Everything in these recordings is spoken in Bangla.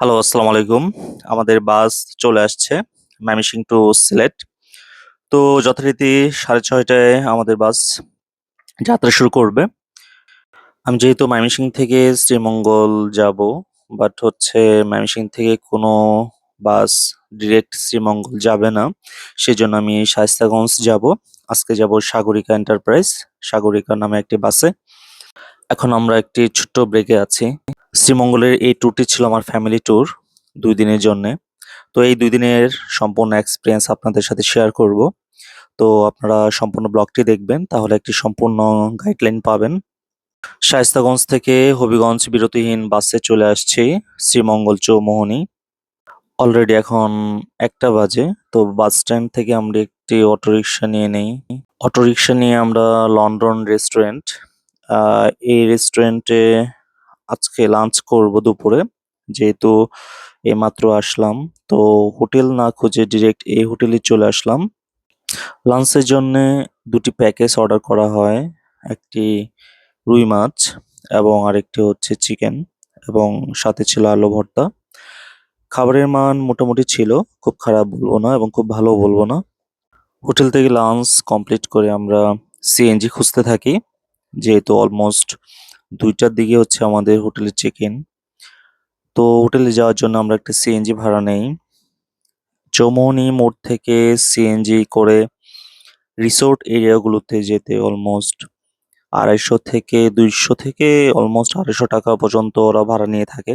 হ্যালো আসসালামু আলাইকুম। আমাদের বাস চলে আসছে ময়মনসিংহ টু সিলেট তো যথারীতি সাড়ে ছয়টায় আমাদের বাস যাত্রা শুরু করবে। আমি যেহেতু ময়মনসিংহ থেকে শ্রীমঙ্গল যাব বাট হচ্ছে ময়মনসিংহ থেকে কোনো বাস ডিরেক্ট শ্রীমঙ্গল যাবে না। সেজন্য আমি শায়েস্তাগঞ্জ যাব। আজকে যাব সাগরিকা এন্টারপ্রাইজ সাগরিকা নামে একটি বাসে। এখন আমরা একটি ছোট্ট ব্রেকে আছি। শ্রীমঙ্গলের এই ট্যুরটি ছিল আমার ফ্যামিলি ট্যুর দুই দিনের জন্যে। তো এই দুই দিনের সম্পূর্ণ এক্সপিরিয়েন্স আপনাদের সাথে শেয়ার করব। তো আপনারা সম্পূর্ণ ব্লগটি দেখবেন, তাহলে একটি সম্পূর্ণ গাইডলাইন পাবেন। শায়েস্তাগঞ্জ থেকে হবিগঞ্জ বিরতিহীন বাসে চলে আসছি, শ্রীমঙ্গল চৌমোহনী। অলরেডি এখন একটা বাজে, তো বাস স্ট্যান্ড থেকে আমরা একটি অটোরিকশা নিয়ে নেই। অটোরিকশা নিয়ে আমরা লন্ডন রেস্টুরেন্ট আহ, এই রেস্টুরেন্টে আজকে লাঞ্চ করব দুপুরে। যেহেতু এইমাত্র আসলাম তো হোটেল না খুঁজে ডিরেক্ট এই হোটেলে চলে আসলাম। লাঞ্চের জন্য দুটি প্যাকেজ অর্ডার করা হয় একটি রুই মাছ এবং আরেকটি হচ্ছে চিকেন এবং সাথে ছিল আলু ভর্তা। খাবারের মান মোটামুটি ছিল খুব খারাপ বলব না এবং খুব ভালো বলব না। হোটেল থেকে লাঞ্চ কমপ্লিট করে আমরা সিএনজি খুঁজতে থাকি। যেহেতু অলমোস্ট দুইটার দিকে হচ্ছে আমাদের হোটেলের চেক ইন তো হোটেলে যাওয়ার জন্য আমরা একটা সিএনজি ভাড়া নেই। চৌমুহনী মোড় থেকে সিএনজি করে রিসোর্ট এরিয়াগুলোতে যেতে অলমোস্ট আড়াইশো থেকে দুইশো থেকে অলমোস্ট আড়াইশো টাকা পর্যন্ত ওরা ভাড়া নিয়ে থাকে।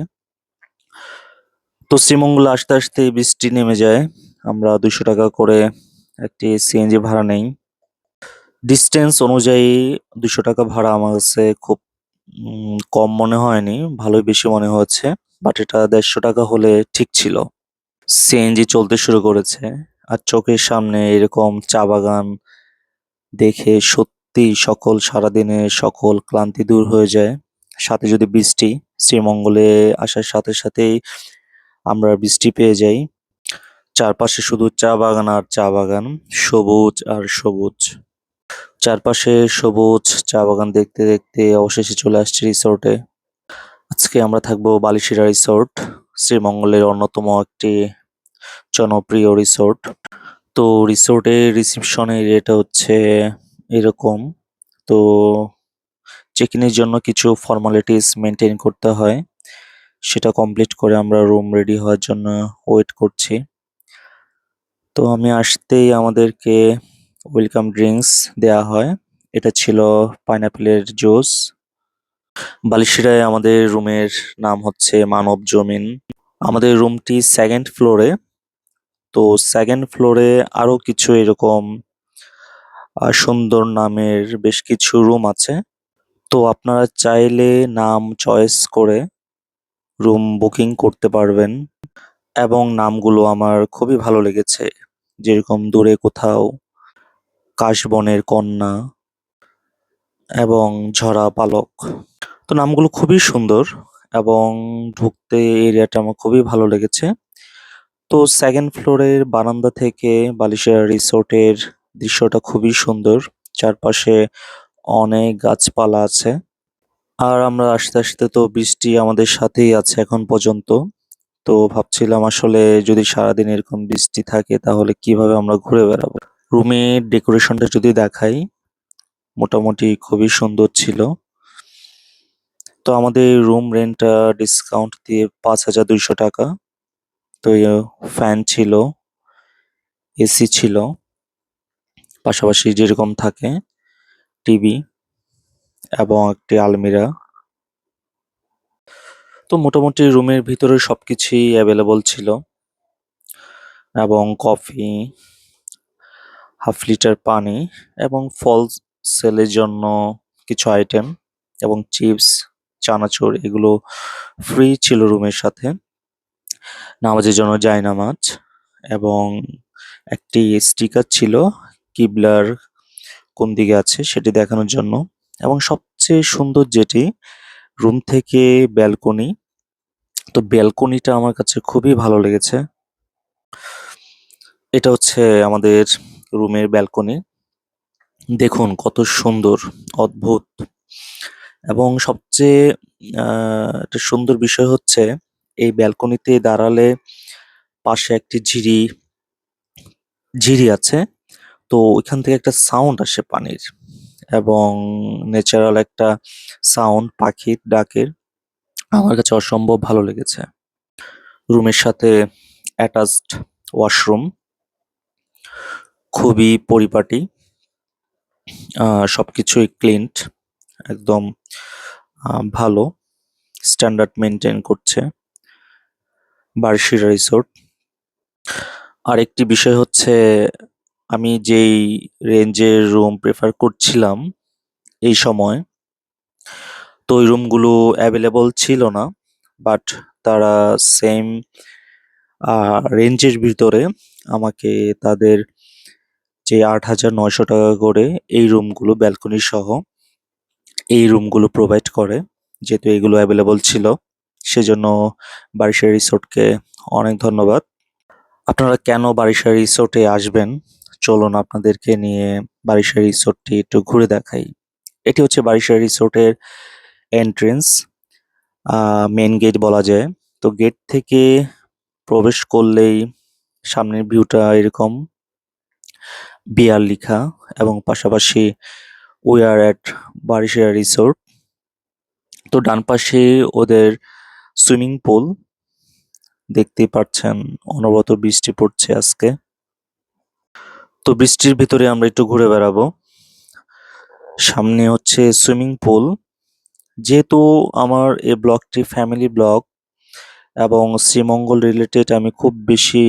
তো শ্রীমঙ্গলে আসতে আসতে বৃষ্টি নেমে যায়। আমরা দুইশো টাকা করে একটি সিএনজি ভাড়া নেই। ডিস্টেন্স অনুযায়ী দুশো টাকা ভাড়া আমার কাছে খুব কম মনে হয়নি, ভালোই বেশি মনে হচ্ছে বাট এটা দেড়শো টাকা হলে ঠিক ছিল। সিএনজি চলতে শুরু করেছে, আর চোখের সামনে এরকম চা বাগান দেখে সত্যি সকল সারাদিনের সকল ক্লান্তি দূর হয়ে যায়। সাথে যদি বৃষ্টি, শ্রীমঙ্গলে আসার সাথে সাথেই আমরা বৃষ্টি পেয়ে যাই। চারপাশে শুধু চা বাগান আর চা বাগান, সবুজ আর সবুজ। চারপাশে সবুজ চা বাগান দেখতে দেখতে অবশেষে চলে আসছি রিসোর্টে আজকে আমরা থাকব বালিশিরা রিসোর্ট শ্রীমঙ্গলের অন্যতম একটি জনপ্রিয় রিসোর্ট তো রিসোর্টের রিসেপশনের এটা হচ্ছে এরকম। তো চেক ইনের জন্য কিছু ফর্মালিটিস মেনটেন করতে হয়। সেটা কমপ্লিট করে আমরা রুম রেডি হওয়ার জন্য ওয়েট করছি। তো আমি আসতেই আমাদেরকে ওয়েলকাম ড্রিঙ্কস দেয়া হয়। এটা ছিল পাইনাপেলের জুস বালিশিরায় আমাদের রুমের নাম হচ্ছে মানব জমিন। আমাদের রুমটি সেকেন্ড ফ্লোরে তো সেকেন্ড ফ্লোরে আরও কিছু এরকম সুন্দর নামের বেশ কিছু রুম আছে। তো আপনারা চাইলে নাম চয়েস করে রুম বুকিং করতে পারবেন। এবং নামগুলো আমার খুবই ভালো লেগেছে। যেরকম দূরে কোথাও কাশবনের কন্যা এবং ঝরা পালক। তো নামগুলো খুবই সুন্দর এবং ঢুকতে এরিয়াটা আমার খুবই ভালো লেগেছে। তো সেকেন্ড ফ্লোরের বারান্দা থেকে বালিশিয়া রিসোর্টের দৃশ্যটা খুবই সুন্দর। চারপাশে অনেক গাছপালা আছে। আর আমরা আস্তে আস্তে তো বৃষ্টি আমাদের সাথেই আছে এখন পর্যন্ত। তো ভাবছিলাম আসলে যদি সারাদিন এরকম বৃষ্টি থাকে তাহলে কীভাবে আমরা ঘুরে বেড়াবো? রুমের ডেকোরেশনটা যদি দেখাই, মোটামুটি খুবই সুন্দর ছিল। তো আমাদের রুম রেন্টটা ডিসকাউন্ট দিয়ে পাঁচ হাজার দুইশো টাকা। তো ফ্যান ছিল, এসি ছিল, পাশাপাশি যেরকম থাকে, টিভি এবং একটি আলমিরা। তো মোটামুটি রুমের ভিতরে সবকিছুই অ্যাভেলেবল ছিল। এবং কফি হাফ লিটার পানি এবং ফল সেলের জন্য কিছু আইটেম এবং চিপস চানাচুর এগুলো ফ্রি ছিল রুমের সাথে। নামাজের জন্য জায়নামাজ এবং একটি স্টিকার ছিল কিবলার কোন দিকে আছে সেটি দেখানোর জন্য। এবং সবচেয়ে সুন্দর যেটি রুম থেকে ব্যালকনি তো ব্যালকনিটা আমার কাছে খুবই ভালো লেগেছে। এটা হচ্ছে আমাদের রুমের ব্যালকনি। দেখুন কত সুন্দর, অদ্ভুত। এবং সবচেয়ে একটা সুন্দর বিষয় হচ্ছে, এই ব্যালকনিতে দাঁড়ালে পাশে একটি ঝিরি ঝিরি আছে। তো ওইখান থেকে একটা সাউন্ড আসে পানির এবং ন্যাচারাল একটা সাউন্ড পাখির ডাকের। আমার কাছে অসম্ভব ভালো লেগেছে। রুমের সাথে অ্যাটাচড ওয়াশরুম। খুবই পরিপাটি সব কিছুই ক্লিনড একদম ভালো স্ট্যান্ডার্ড মেনটেন করছে বার্ষিরা রিসোর্ট আরেকটি বিষয় হচ্ছে, আমি যেই রেঞ্জের রুম প্রেফার করছিলাম এই সময়, তো ওই রুমগুলো অ্যাভেলেবল ছিল না বাট তারা সেম রেঞ্জের ভিতরে আমাকে তাদের যে আট হাজার নয়শো টাকা করে এই রুমগুলো ব্যালকনি সহ এই রুমগুলো প্রোভাইড করে, যেহেতু এগুলো অ্যাভেলেবল ছিল। সেজন্য বারিশা রিসোর্টকে অনেক ধন্যবাদ। আপনারা কেন বারিশা রিসোর্টে আসবেন? চলুন আপনাদেরকে নিয়ে বারিশা রিসোর্টটি একটু ঘুরে দেখাই। এটি হচ্ছে বারিশা রিসোর্টের এন্ট্রেন্স মেন গেট বলা যায়। তো গেট থেকে প্রবেশ করলেই সামনের ভিউটা এরকম। বিয়ার লিখা এবং পাশাপাশি we are at Barisha resort তো ডান পাশে ওদের সুইমিং পুল দেখতেই পাচ্ছেন অনবরত বৃষ্টি পড়ছে আজকে। তো বৃষ্টির ভিতরে আমরা একটু ঘুরে বেড়াবো। সামনে হচ্ছে সুইমিং পুল যেহেতু আমার এই ব্লগটি ফ্যামিলি ব্লগ এবং শ্রীমঙ্গল রিলেটেড আমি খুব বেশি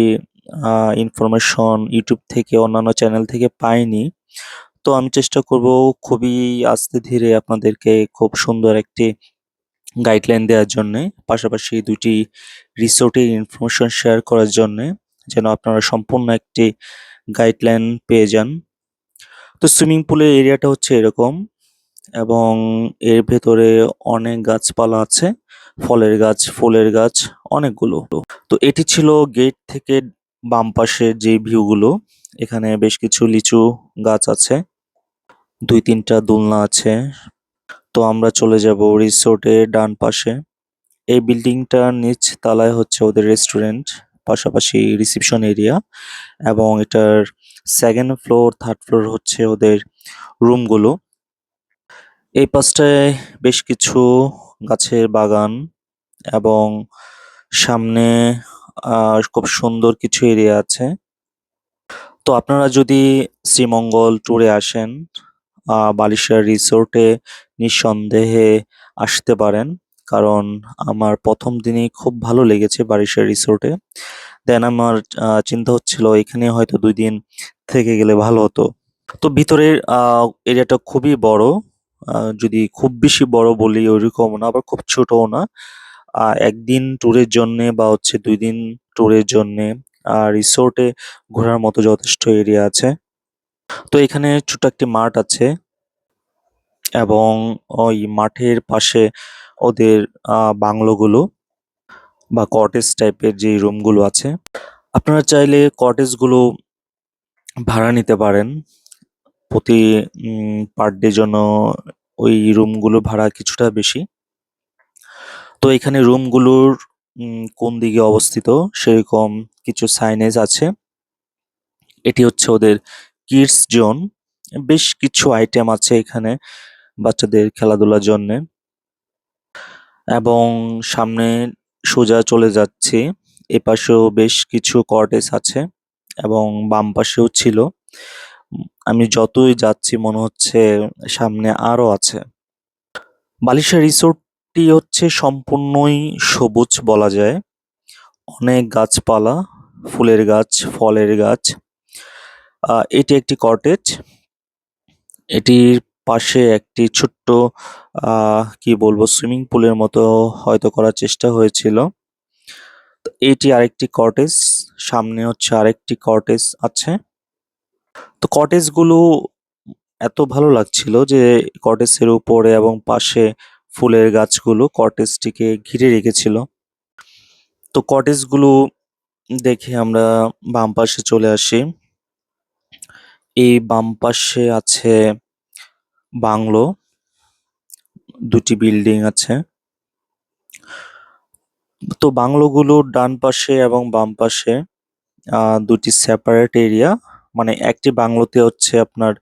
ইনফরমেশন ইউটিউব থেকে, অন্যান্য চ্যানেল থেকে পাইনি। তো আমি চেষ্টা করব খুবই আস্তে ধীরে আপনাদেরকে খুব সুন্দর একটি গাইডলাইন দেওয়ার জন্যে, পাশাপাশি দুটি রিসোর্টের ইনফরমেশন শেয়ার করার জন্যে যেন আপনারা সম্পূর্ণ একটি গাইডলাইন পেয়ে যান। তো সুইমিং পুলের এরিয়াটা হচ্ছে এরকম এবং এর ভেতরে অনেক গাছপালা আছে, ফলের গাছ, ফুলের গাছ, অনেকগুলো। তো এটি ছিল গেট থেকে বাম পাশের যে ভিউগুলো, এখানে বেশ কিছু লিচু গাছ আছে। দুই তিনটা দোলনা আছে। তো আমরা চলে যাব রিসোর্টের ডান পাশে। এই বিল্ডিংটার নিচ তলায় হচ্ছে ওদের রেস্টুরেন্ট, পাশাপাশি রিসেপশন এরিয়া এবং এটার সেকেন্ড ফ্লোর, থার্ড ফ্লোর হচ্ছে ওদের রুমগুলো। এই পাশটায় বেশ কিছু গাছের বাগান এবং সামনে আহ, খুব সুন্দর কিছু এরিয়া আছে। তো আপনারা যদি শ্রীমঙ্গল ট্যুরে আসেন বালিশার রিসোর্টে নিঃসন্দেহে আসতে পারেন কারণ আমার প্রথম দিনই খুব ভালো লেগেছে বারিশার রিসোর্টে দেন আমার চিন্তা হচ্ছিল এখানে হয়তো দুই দিন থেকে গেলে ভালো হতো। তো ভিতরের এরিয়াটা খুবই বড় যদি খুব বেশি বড় বলি ওইরকম না আবার খুব ছোটও না। আহ, একদিন ট্যুরের জন্যে বা হচ্ছে দুই দিন ট্যুরের জন্যে আর রিসোর্টে ঘোরার মতো যথেষ্ট এরিয়া আছে। তো এখানে ছোট একটি মাঠ আছে এবং ওই মাঠের পাশে ওদের আহ, বাংলোগুলো বা কটেজ টাইপের যে রুমগুলো আছে। আপনারা চাইলে কটেজগুলো ভাড়া নিতে পারেন। প্রতি পার ডে জন্য ওই রুমগুলো ভাড়া কিছুটা বেশি। তো এখানে রুমগুলোর কোন দিকে অবস্থিত? সেরকম কিছু সাইনেজ আছে। এটি হচ্ছে ওদের কিডস জোন বেশ কিছু আইটেম আছে এখানে বাচ্চাদের খেলাধুলার জন্য। এবং সামনে সোজা চলে যাচ্ছি। এপাশেও বেশ কিছু কটেজ আছে এবং বাম পাশেও ছিল। আমি যতই যাচ্ছি মনে হচ্ছে সামনে আরও আছে। বালিশা রিসোর্টটি হচ্ছে সম্পূর্ণই সবুজ বলা যায়। অনেক গাছপালা ফুলের গাছ ফলের গাছ। আহ, এটি একটি কটেজ এটির পাশে একটি ছোট্ট আহ কি বলব সুইমিং পুলের মতো হয়তো করার চেষ্টা হয়েছিল। এটি আরেকটি কটেজ সামনে হচ্ছে আরেকটি কটেজ আছে। তো কটেজগুলো এত ভালো লাগছিল যে কটেজের উপরে এবং পাশে ফুলের গাছগুলো কটেজটিকে ঘিরে রেখেছিল। তো কটেজগুলো দেখে আমরা বাম পাশে চলে আসি। এই বাম পাশে আছে বাংলো। দুটি বিল্ডিং আছে। তো বাংলোগুলোর ডান পাশে এবং বাম পাশে দুটি সেপারেট এরিয়া মানে একটি বাংলোতে হচ্ছে আপনার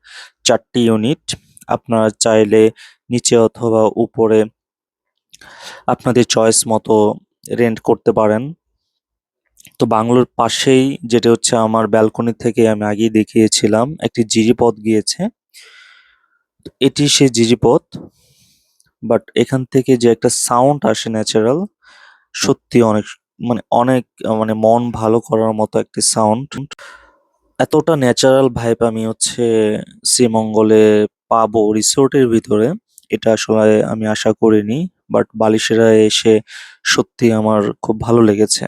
চারটি ইউনিট আপনারা চাইলে নিচে অথবা উপরে আপনাদের চয়েস মতো রেন্ট করতে পারেন। তো বাংলোর পাশেই যেটা হচ্ছে আমার ব্যালকনি থেকে আমি আগেই দেখিয়েছিলাম, একটি জিরিপথ গিয়েছে। এটি সেই জিরিপথ বাট এখান থেকে যে একটা সাউন্ড আসে ন্যাচারাল সত্যি অনেক মানে অনেক মানে মন ভালো করার মতো একটি সাউন্ড এতটা ন্যাচারাল ভাইব আমি হচ্ছে শ্রীমঙ্গলে পাবো রিসোর্টের ভিতরে। এটা আসলে আমি আশা করিনি বাট বালিশেরা এসে সত্যি আমার খুব ভালো লেগেছে।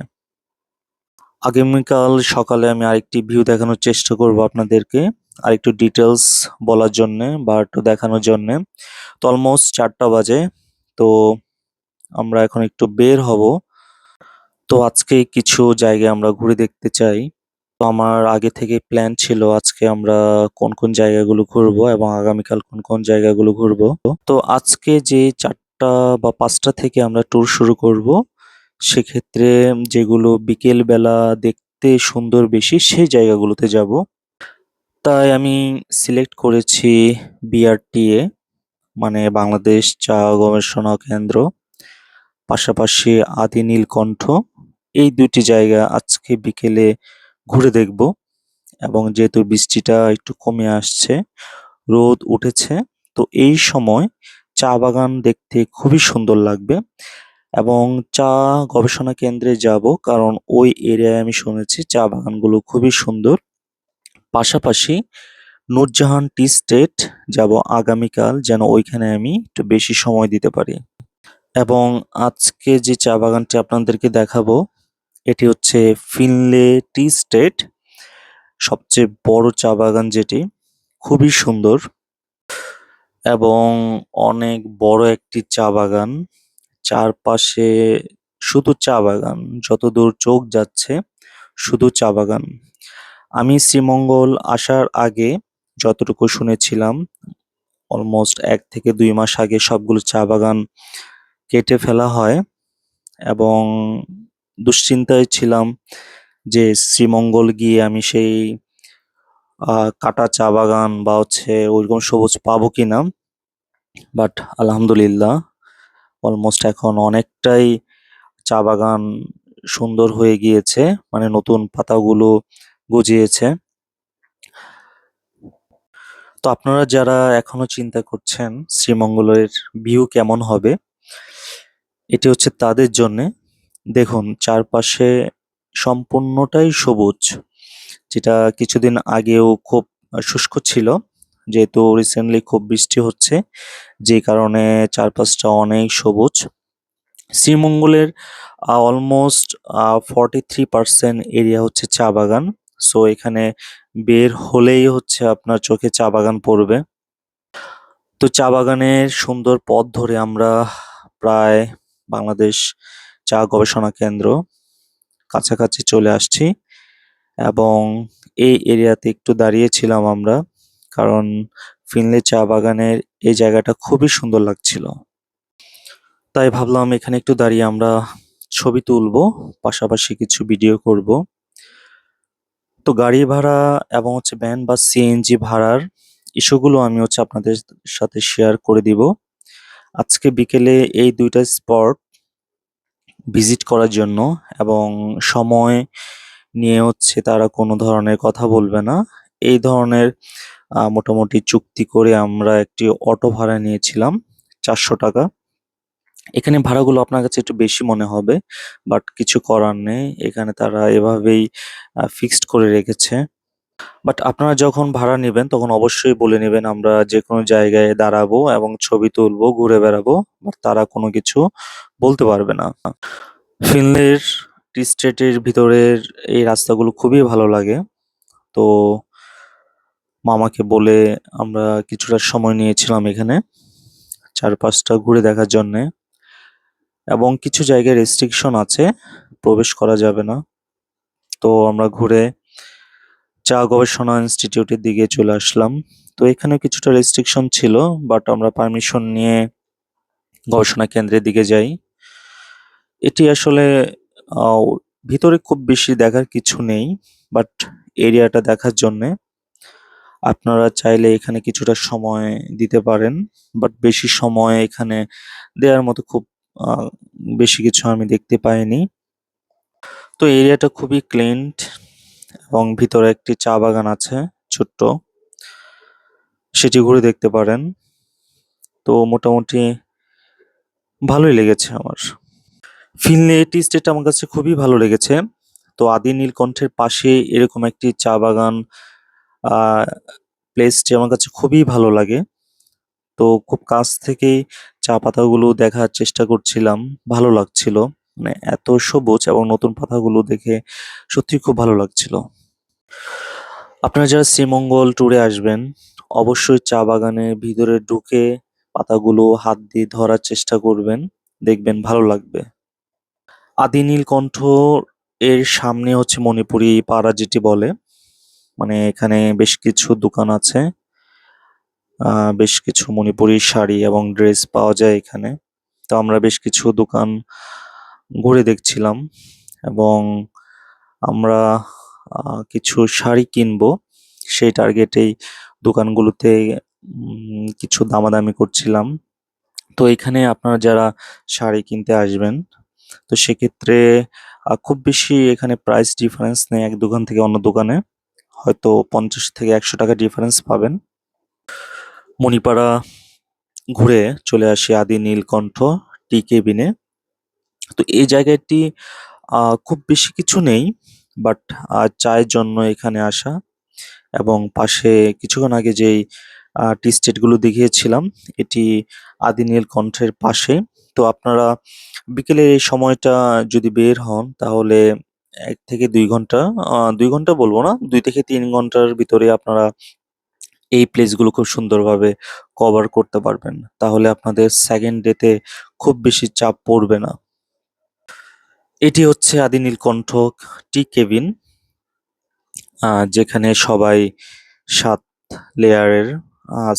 আগামীকাল সকালে আমি আরেকটি ভিউ দেখানোর চেষ্টা করব আপনাদেরকে, আরেকটু ডিটেলস বলার জন্যে বা একটু দেখানোর জন্যে। তো অলমোস্ট চারটা বাজে, তো আমরা এখন একটু বের হব। তো আজকে কিছু জায়গায় আমরা ঘুরে দেখতে চাই। তো আমার আগে থেকে প্ল্যান ছিল আজকে আমরা কোন কোন জায়গাগুলো ঘুরবো এবং আগামীকাল কোন কোন জায়গাগুলো ঘুরবো। তো আজকে যে চারটা বা পাঁচটা থেকে আমরা ট্যুর শুরু করব সেক্ষেত্রে যেগুলো বিকেল বেলা দেখতে সুন্দর বেশি সেই জায়গাগুলোতে যাব। তাই আমি সিলেক্ট করেছি বিআরটিএ মানে বাংলাদেশ চা গবেষণা কেন্দ্র। পাশাপাশি আদি নীলকণ্ঠ এই দুটি জায়গা আজকে বিকেলে ঘুরে দেখব। এবং যেহেতু বৃষ্টিটা একটু কমে আসছে, রোদ উঠেছে, তো এই সময় চা বাগান দেখতে খুবই সুন্দর লাগবে। এবং চা গবেষণা কেন্দ্রে যাব, কারণ ওই এরিয়ায় আমি শুনেছি চা বাগানগুলো খুবই সুন্দর। পাশাপাশি নূরজাহান টি স্টেট যাব আগামীকাল, যেন ওইখানে আমি একটু বেশি সময় দিতে পারি। এবং আজকে যে চা বাগানটি আপনাদেরকে দেখাবো এটি হচ্ছে ফিনলে টি স্টেট। সবচেয়ে বড় চা বাগান যেটি, খুবই সুন্দর এবং অনেক বড় একটি চা বাগান। চারপাশে শুধু চা বাগান, যতদূর চোখ যাচ্ছে, শুধু চা বাগান। আমি শ্রীমঙ্গল আসার আগে যতটুকু শুনেছিলাম, অলমোস্ট এক থেকে দুই মাস আগে সবগুলো চা বাগান কেটে ফেলা হয় এবং দুশ্চিন্তায় ছিলাম যে শ্রীমঙ্গল গিয়ে আমি সেই কাটা চা বাগান বা হচ্ছে ওইরকম সবুজ পাবো কি না বাট আলহামদুলিল্লাহ অলমোস্ট এখন অনেকটাই চা বাগান সুন্দর হয়ে গিয়েছে মানে নতুন পাতাগুলো গজিয়েছে। তো আপনারা যারা এখনও চিন্তা করছেন শ্রীমঙ্গলের ভিউ কেমন হবে, এটি হচ্ছে তাদের জন্যে। দেখুন, চারপাশে সম্পূর্ণটাই সবুজ, যেটা কিছুদিন আগেও খুব শুষ্ক ছিল, যেহেতু রিসেন্টলি খুব বৃষ্টি হচ্ছে, যে কারণে চারপাশটা অনেক সবুজ। শ্রীমঙ্গলের almost forty three percent area হচ্ছে চা বাগান সো এখানে বের হলেই হচ্ছে আপনার চোখে চা বাগান পড়বে। তো চা বাগানের সুন্দর পথ ধরে আমরা প্রায় বাংলাদেশ চা গবেষণা কেন্দ্র কাছাকাছি চলে আসছি এবং এই এরিয়াতে একটু দাঁড়িয়েছিলাম আমরা, কারণ ফিনলে চা বাগানের এই জায়গাটা খুবই সুন্দর লাগছিল। তাই ভাবলাম এখানে একটু দাঁড়িয়ে আমরা ছবি তুলবো, পাশাপাশি কিছু ভিডিও করব। তো গাড়ি ভাড়া এবং হচ্ছে ভ্যান বা সিএনজি ভাড়ার ইস্যুগুলো আমি হচ্ছে আপনাদের সাথে শেয়ার করে দিব। আজকে বিকেলে এই দুইটা স্পট ভিজিট করার জন্য এবং সময় নিয়ে হচ্ছে তারা কোনো ধরনের কথা বলবে না। এই ধরনের মোটামুটি চুক্তি করে আমরা একটি অটো ভাড়া নিয়েছিলাম চারশো টাকা। এখানে ভাড়াগুলো আপনার কাছে একটু বেশি মনে হবে বাট কিছু করার নেই। এখানে তারা এভাবেই ফিক্সড করে রেখেছে। বাট আপনারা যখন ভাড়া নেবেন, তখন অবশ্যই বলে নেবেন আমরা যে কোনো জায়গায় দাঁড়াবো এবং ছবি তুলবো, ঘুরে বেড়াবো বাট তারা কোনো কিছু বলতে পারবে না। ফিনলের টি স্টেটের ভিতরের এই রাস্তাগুলো খুবই ভালো লাগে। তো মামাকে বলে আমরা কিছুটা সময় নিয়েছিলাম এখানে, চারপাশটা ঘুরে দেখার জন্যে। এবং কিছু জায়গায় রেস্ট্রিকশন আছে, প্রবেশ করা যাবে না। তো আমরা ঘুরে চা গবেষণা ইনস্টিটিউটের দিকে চলে আসলাম। তো এখানে কিছুটা রেস্ট্রিকশন ছিল বাট আমরা পারমিশন নিয়ে গবেষণা কেন্দ্রের দিকে যাই। এটি আসলে ভিতরে খুব বেশি দেখার কিছু নেই বাট এরিয়াটা দেখার জন্যে আপনারা চাইলে এখানে কিছুটা সময় দিতে পারেন বাট বেশি সময় এখানে দেওয়ার মতো খুব বেশি কিছু আমি দেখতে পাইনি। তো এরিয়াটা খুবই ক্লিনড এবং ভিতরে একটি চা বাগান আছে, ছোট্ট। সেটি ঘুরে দেখতে পারেন। তো মোটামুটি ভালোই লেগেছে আমার। ফিনলে টি স্টেট আমার কাছে খুবই ভালো লেগেছে। তো আদি নীলকণ্ঠের পাশে এরকম একটি চা বাগান প্লেসটি আমার কাছে খুবই ভালো লাগে। তো খুব কাছ থেকেই চা পাতাগুলো দেখার চেষ্টা করছিলাম, ভালো লাগছিল। মানে এত সবুজ এবং নতুন পাতাগুলো দেখে সত্যি খুব ভালো লাগছিল। আপনারা যারা শ্রীমঙ্গল ট্যুরে আসবেন, অবশ্যই চা বাগানের ভিতরে ঢুকে পাতাগুলো হাত দিয়ে ধরার চেষ্টা করবেন, দেখবেন ভালো লাগবে। আদি নীলকণ্ঠ এর সামনে হচ্ছে মণিপুরি পাড়া যেটি বলে মানে এখানে বেশ কিছু দোকান আছে বেশ কিছু মণিপুরি শাড়ি এবং ড্রেস পাওয়া যায় এখানে। তো আমরা বেশ কিছু দোকান ঘুরে দেখছিলাম এবং আমরা কিছু শাড়ি কিনবো। সেই টার্গেটেই দোকানগুলোতে কিছু দামাদামি করছিলাম। তো এখানে আপনারা যারা শাড়ি কিনতে আসবেন, তো সেক্ষেত্রে খুব বেশি এখানে প্রাইস ডিফারেন্স নেই এক দোকান থেকে অন্য দোকানে। হয়তো পঞ্চাশ থেকে একশো টাকা ডিফারেন্স পাবেন। মণিপাড়া ঘুরে চলে আসি আদি নীলকণ্ঠ টি কেবিনে। তো এই জায়গাটি খুব বেশি কিছু নেই। বাট চায়ের জন্য এখানে আসা এবং পাশে কিছুক্ষণ আগে যেই টি স্টেটগুলো দেখিয়েছিলাম এটি আদি নীলকণ্ঠের পাশে। তো আপনারা বিকেলের এই সময়টা যদি বের হন তাহলে এক থেকে দুই ঘণ্টা আহ, দুই ঘণ্টা বলব না দুই থেকে তিন ঘণ্টার ভিতরে আপনারা এই প্লেসগুলো খুব সুন্দরভাবে কভার করতে পারবেন। তাহলে আপনাদের সেকেন্ড ডেতে খুব বেশি চাপ পড়বে না। এটি হচ্ছে আদি নীলকণ্ঠ টি কেবিন যেখানে সবাই সাত লেয়ারের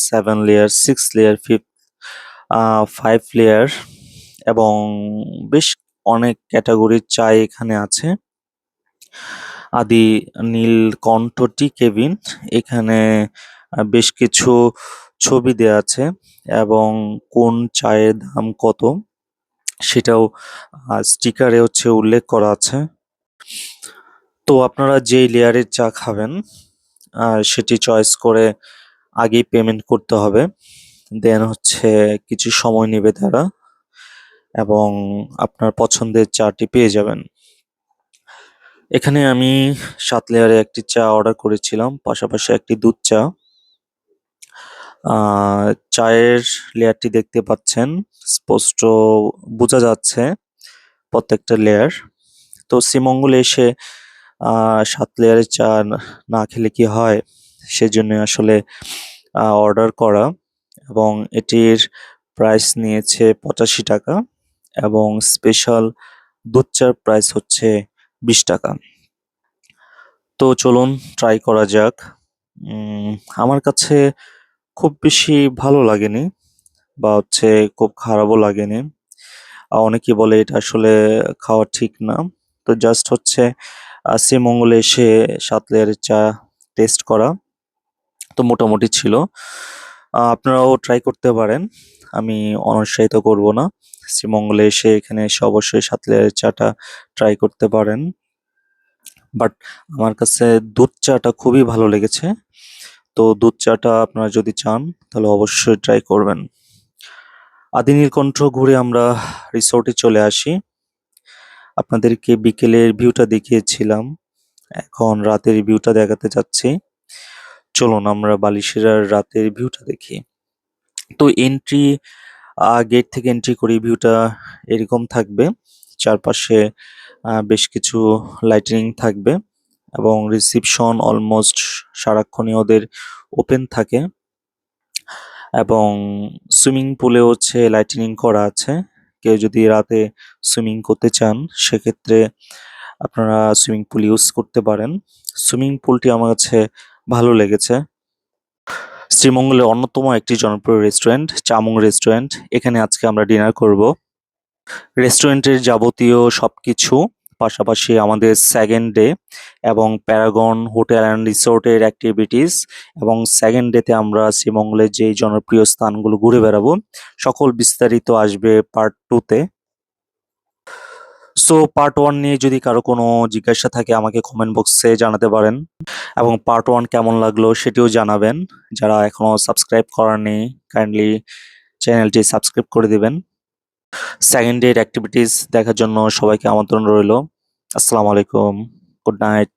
সেভেন লেয়ার সিক্স লেয়ার ফিফ ফাইভ লেয়ার এবং বেশ অনেক ক্যাটাগরির চা এখানে আছে। আদি নীলকণ্ঠ টি কেবিন, এখানে বেশ কিছু ছবি দেওয়া আছে এবং কোন চায়ের দাম কত। সেটাও স্টিকারে হচ্ছে উল্লেখ করা আছে। তো আপনারা যেই লেয়ারের চা খাবেন সেটি চয়েস করে আগেই পেমেন্ট করতে হবে। দেন হচ্ছে কিছু সময় নেবে তারা এবং আপনার পছন্দের চাটি পেয়ে যাবেন। এখানে আমি সাত লেয়ারে একটি চা অর্ডার করেছিলাম, পাশাপাশি একটি দুধ চা। চায়ের লেয়ারটি দেখতে পাচ্ছেন। স্পষ্ট বোঝা যাচ্ছে প্রত্যেকটা লেয়ার। তো শ্রীমঙ্গলে এসে সাত লেয়ারের চা না না খেলে কি হয়? সেজন্য আসলে অর্ডার করা। এবং এটির প্রাইস নিয়েছে পঁচাশি টাকা এবং স্পেশাল দুধ চার প্রাইস হচ্ছে বিশ টাকা। তো চলুন, ট্রাই করা যাক। আমার কাছে খুব বেশি ভালো লাগেনি বা হচ্ছে খুব খারাপও লাগেনি। অনেকে বলে এটা আসলে খাওয়া ঠিক না। তো জাস্ট হচ্ছে আহ, শ্রীমঙ্গলে এসে সাত লেয়ারের চা টেস্ট করা তো মোটামুটি ছিল। আপনারাও ট্রাই করতে পারেন। আমি অনুৎসাহিত করব না। শ্রীমঙ্গলে এসে এখানে এসে অবশ্যই সাত লেয়ারের চাটা ট্রাই করতে পারেন। বাট আমার কাছে দুধ চাটা খুবই ভালো লেগেছে। তো দুধ চাটা আপনারা যদি চান, তাহলে অবশ্যই ট্রাই করবেন। আদি নীলকণ্ঠ ঘুরে আমরা রিসোর্টে চলে আসি। আপনাদেরকে বিকেলের ভিউটা দেখিয়েছিলাম। এখন রাতের ভিউটা দেখাতে যাচ্ছি। চলুন আমরা বালিশেরার রাতের ভিউটা দেখি। তো এন্ট্রি গেট থেকে এন্ট্রি করি ভিউটা এরকম থাকবে। চারপাশে বেশ কিছু লাইটিনিং থাকবে। এবং রিসিপশন অলমোস্ট সারাক্ষণই ওদের ওপেন থাকে। এবং সুইমিং পুলে হচ্ছে লাইটিনিং করা আছে। কেউ যদি রাতে সুইমিং করতে চান, সেক্ষেত্রে আপনারা সুইমিং পুল ইউজ করতে পারেন। সুইমিং পুলটি আমার কাছে ভালো লেগেছে। শ্রীমঙ্গলের অন্যতম একটি জনপ্রিয় রেস্টুরেন্ট চামুং রেস্টুরেন্ট এখানে আজকে আমরা ডিনার করব। রেস্টুরেন্টের যাবতীয় সবকিছু পাশাপাশি আমাদের সেকেন্ড ডে এবং প্যারাগন হোটেল অ্যান্ড রিসোর্টের অ্যাক্টিভিটিস এবং সেকেন্ড ডেতে আমরা শ্রীমঙ্গলের যে জনপ্রিয় স্থানগুলো ঘুরে বেড়াবো, সকল বিস্তারিত আসবে পার্ট টুতে সো পার্ট ওয়ান নিয়ে যদি কারও কোনো জিজ্ঞাসা থাকে, আমাকে কমেন্ট বক্সে জানাতে পারেন এবং পার্ট ওয়ান কেমন লাগল সেটিও জানাবেন। যারা এখনও সাবস্ক্রাইব করেননি কাইন্ডলি চ্যানেলটি সাবস্ক্রাইব করে দিবেন। সেকেন্ড ডের অ্যাক্টিভিটিস দেখার জন্য সবাইকে আমন্ত্রণ রইল। আসসালামু আলাইকুম গুড নাইট।